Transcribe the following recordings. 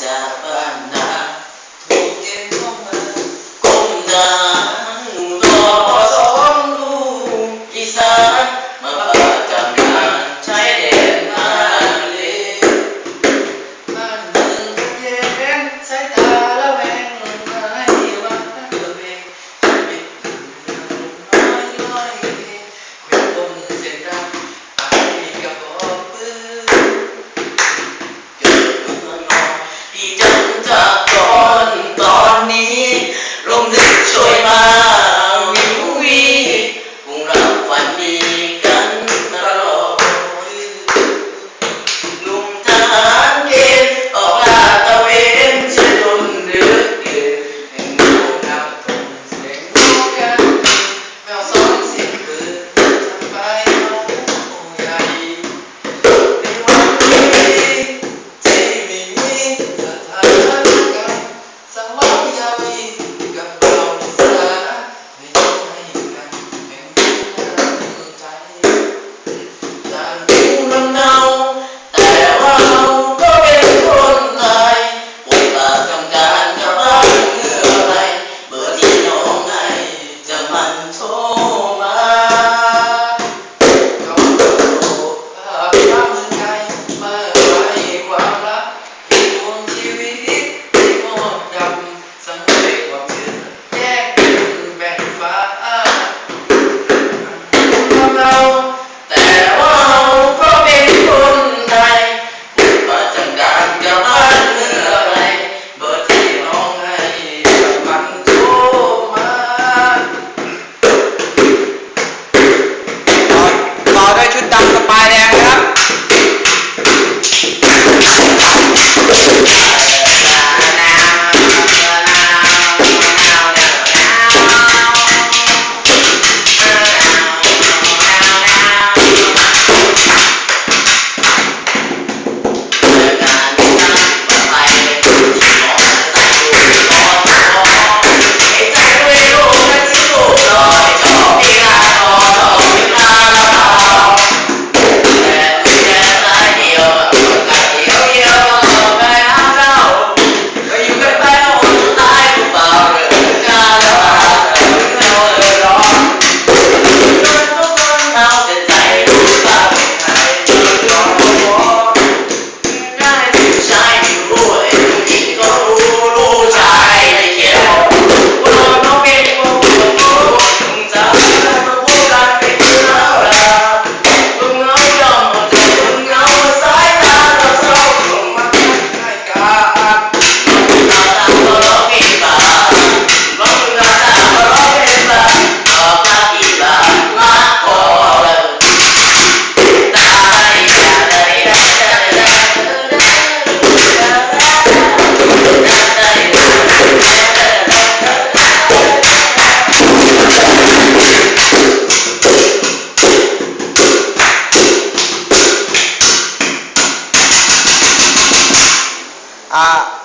Dapana until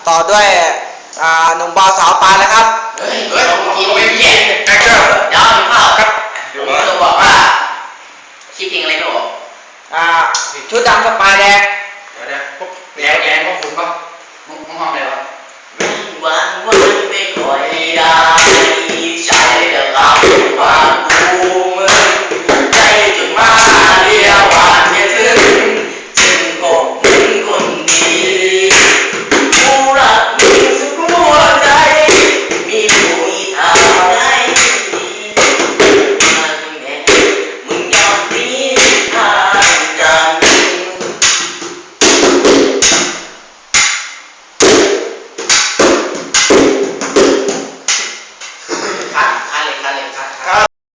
ต่อด้วยหนุ่มบอสาวปานนะครับ เฮ้ยเฮ้ยผมผมไม่เพี้ยนแอคเกอร์เดี๋ยวถึงเปล่าครับผมจะบอกว่าคิดจริงอะไรไม่บอกอ่าชุดดำสปายแดงเดี๋ยวนะแดงแดงพวกคุณปะมึงมึงห้องอะไรวะ